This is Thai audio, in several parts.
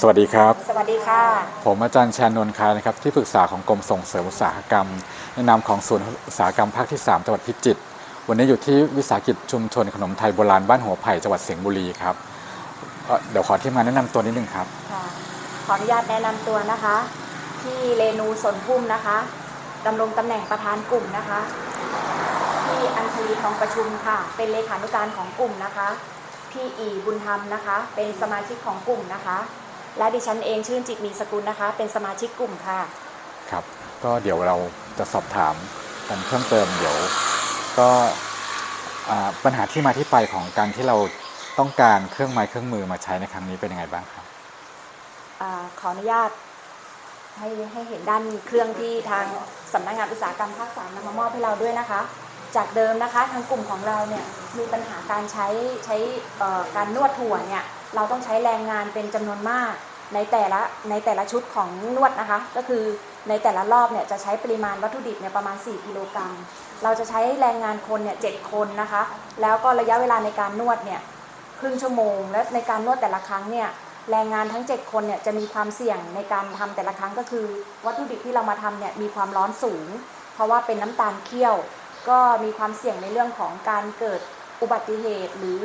สวัสดีครับ สวัสดีค่ะ ผมอาจารย์ชานนท์คายนะครับที่ปรึกษาของกรมส่งเสริมอุตสาหกรรมในนามของศูนย์อุตสาหกรรมภาคที่ 3 จังหวัดพิจิตร วันนี้อยู่ที่วิสาหกิจชุมชนขนมไทยโบราณบ้านหัวไผ่จังหวัดสิงห์บุรีครับเอ่อเดี๋ยวขอที่มานแนะนำตัวนิดนึงครับ ค่ะขออนุญาตแนะนำตัวนะคะพี่เรนูสนพุ่มนะคะดำรงตำแหน่งประธานกลุ่มนะคะพี่อัญชลีทองประชุมค่ะ เป็นเลขานุการของกลุ่มนะคะ พี่อีบุญธรรมนะคะ เป็นสมาชิกของกลุ่มนะคะ และดิฉันเองชื่นจิตมีสกุลนะคะ เป็นสมาชิกกลุ่มค่ะ ครับ ก็เดี๋ยวเราจะสอบถามกันเพิ่มเติมเดี๋ยว ก็อ่าปัญหาที่มาที่ไปของการที่เราต้องการเครื่องไม้เครื่องมือมาใช้ในครั้งนี้เป็นยังไงบ้างครับอาขออนุญาตให้ให้เห็นด้านเครื่องที่ทางสำนักงานอุตสาหกรรมภาคสามนำมามอบให้เราด้วยนะคะ จากเดิมนะคะทางกลุ่มของเราเนี่ยมีปัญหาการใช้ใช้เอ่อการนวดถั่วเนี่ยเราต้องใช้แรงงานเป็นจำนวนมาก ในแต่ละในแต่ละชุดของนวดนะคะ ก็คือในแต่ละรอบเนี่ยจะใช้ปริมาณวัตถุดิบเนี่ยประมาณ 4 กิโลกรัม เราจะใช้แรงงานคนเนี่ยเคนนะคะ แล้วก็ระยะเวลาในการนวดเนี่ยครึ่งชั่วโมง และในการนวดแต่ละครั้งเนี่ยแรงงานทั้ง 7 คนเนี่ยจะมีความเสี่ยงในการทำแต่ละครั้งก็คือ วัตถุดิบที่เรามาทำเนี่ยมีความร้อนสูง เพราะว่าเป็นน้ำตาลเคี่ยว ก็มีความเสี่ยงในเรื่องของการเกิด อุบัติเหตุหรือ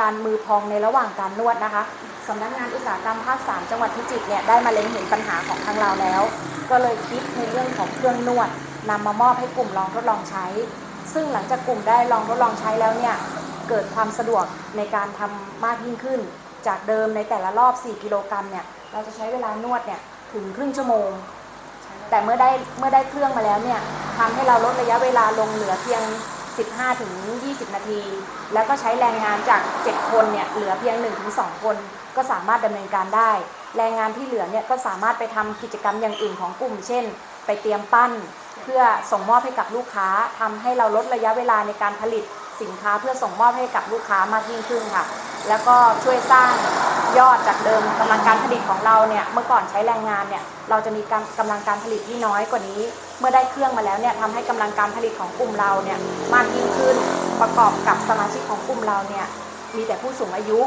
การมือพองในระหว่างการนวดนะคะสำนักงานอุตสาหกรรมภาค3จังหวัดพิจิตรเนี่ยได้มาเล็งเห็นปัญหาของทางเราแล้ว ก็เลยคิดในเรื่องของเครื่องนวดนำมามอบให้กลุ่มลองทดลองใช้ ซึ่งหลังจากกลุ่มได้ลองทดลองใช้แล้วเนี่ยเกิดความสะดวกในการทำมากยิ่งขึ้น จากเดิมในแต่ละรอบ 4 กิโลกรัมเนี่ยเราจะใช้เวลานวดเนี่ยถึงครึ่งชั่วโมง แต่เมื่อได้เมื่อได้เครื่องมาแล้วเนี่ยทำให้เราลดระยะเวลาลงเหลือเพียง 15ถึง20 นาที แล้วก็ใช้แรงงานจาก 7 คนเนี่ยเหลือเพียง 1-2 คน ก็สามารถดำเนินการได้ แรงงานที่เหลือเนี่ยก็สามารถไปทำกิจกรรมอย่างอื่นของกลุ่ม เช่น ไปเตรียมปั้น เพื่อส่งมอบให้กับลูกค้าทำให้เราลดระยะเวลาในการผลิตสินค้าเพื่อส่งมอบให้กับลูกค้ามากยิ่งขึ้นค่ะ แล้วก็ช่วยสร้าง ยอดจากเดิมกำลังการผลิตของเราเนี่ยเมื่อก่อนใช้แรงงานเนี่ยเราจะมีการกำลังการผลิตที่น้อยกว่านี้ เมื่อได้เครื่องมาแล้วเนี่ยทำให้กำลังการผลิตของกลุ่มเราเนี่ยมากยิ่งขึ้นประกอบกับสมาชิกของกลุ่มเราเนี่ยมีแต่ผู้สูงอายุ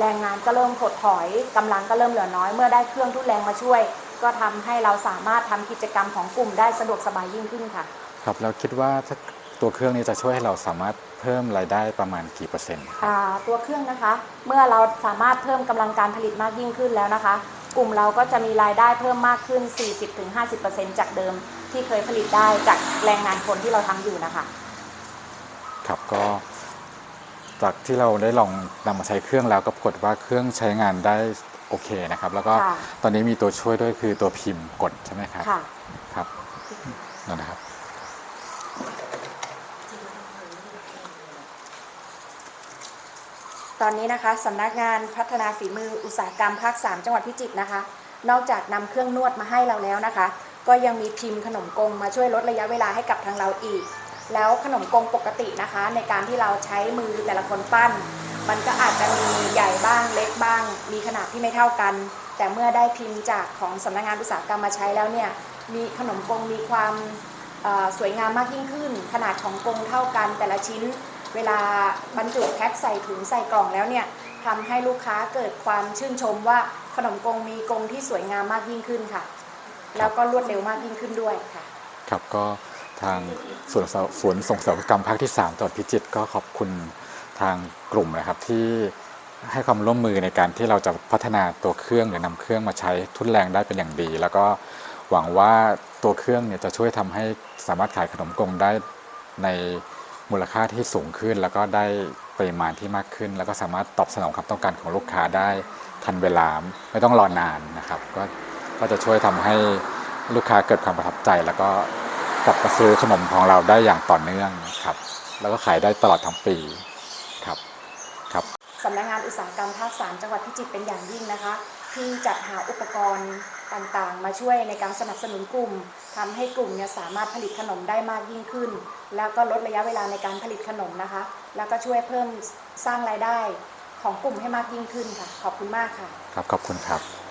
แรงงานก็เริ่มถดถอยกำลังก็เริ่มเหลือน้อย เมื่อได้เครื่องทุนแรงมาช่วย ก็ทำให้เราสามารถทำกิจกรรมของกลุ่มได้สะดวกสบายยิ่งขึ้นค่ะ ครับแล้วคิดว่าถ้า ตัวเครื่องนี้จะช่วยให้เราสามารถเพิ่มรายได้ประมาณกี่เปอร์เซ็นต์ครับอ่าตัวเครื่องนะคะ เมื่อเราสามารถเพิ่มกำลังการผลิตมากยิ่งขึ้นแล้วนะคะ กลุ่มเราก็จะมีรายได้เพิ่มมากขึ้น 40-50%จากเดิมที่เคยผลิตได้จากแรงงานคนที่เราทำอยู่นะคะ ครับก็ จากที่เราได้ลองนำมาใช้เครื่องแล้วก็ปรากฏว่าเครื่องใช้งานได้โอเคนะครับ แล้วก็ค่ะ ตอนนี้มีตัวช่วยด้วยคือตัวพิมพ์กดใช่ไหมครับค่ะ ครับนั่นนะครับ ตอนนี้นะคะสำนักงานพัฒนาฝีมืออุตสาหกรรมภาค 3 จังหวัดพิจิตรนะคะ นอกจากนำเครื่องนวดมาให้เราแล้วนะคะ ก็ยังมีพิมพ์ขนมกงมาช่วยลดระยะเวลาให้กับทางเราอีก แล้วขนมกงปกตินะคะ ในการที่เราใช้มือแต่ละคนปั้น มันก็อาจจะมีใหญ่บ้างเล็กบ้าง มีขนาดที่ไม่เท่ากัน แต่เมื่อได้พิมพ์จากของสำนักงานอุตสาหกรรมมาใช้แล้วเนี่ยมีขนมกงมีความสวยงามมากยิ่งขึ้น ขนาดของกงเท่ากันแต่ละชิ้น เวลาบรรจุแพ็คใส่ถุงใส่กล่องแล้วเนี่ยทำให้ลูกค้าเกิดความชื่นชมว่าขนมกงมีกงที่สวยงามมากยิ่งขึ้นค่ะ แล้วก็รวดเร็วมากยิ่งขึ้นด้วยค่ะ ครับก็ทางส่วนสวนส่งเสริมอุตสาหกรรมภาคที่ 3จังหวัดพิจิตรก็ขอบคุณทางกลุ่มนะครับที่ให้ความร่วมมือในการที่เราจะพัฒนาตัวเครื่องหรือนำเครื่องมาใช้ทุนแรงได้เป็นอย่างดี แล้วก็หวังว่าตัวเครื่องเนี่ยจะช่วยทำให้สามารถขายขนมกงได้ใน มูลค่าที่สูงขึ้น แล้วก็ได้ปริมาณที่มากขึ้น แล้วก็สามารถตอบสนองความต้องการของลูกค้าได้ทันเวลาไม่ต้องรอนานนะครับก็ก็จะช่วยทำให้ลูกค้าเกิดความประทับใจ แล้วก็กลับมาซื้อขนมของเราได้อย่างต่อเนื่องครับแล้วก็ขายได้ตลอดทั้งปีครับครับสำนักงานอุตสาหกรรมภาค3จังหวัดพิจิตรเป็นอย่างยิ่งนะคะ ที่จัดหาอุปกรณ์ ต่างๆ มาช่วยในการสนับสนุนกลุ่มทำให้กลุ่มเนี่ยสามารถผลิตขนมได้มากยิ่งขึ้น แล้วก็ลดระยะเวลาในการผลิตขนมนะคะ แล้วก็ช่วยเพิ่มสร้างรายได้ของกลุ่มให้มากยิ่งขึ้นค่ะ ขอบคุณมากค่ะ ครับขอบคุณครับ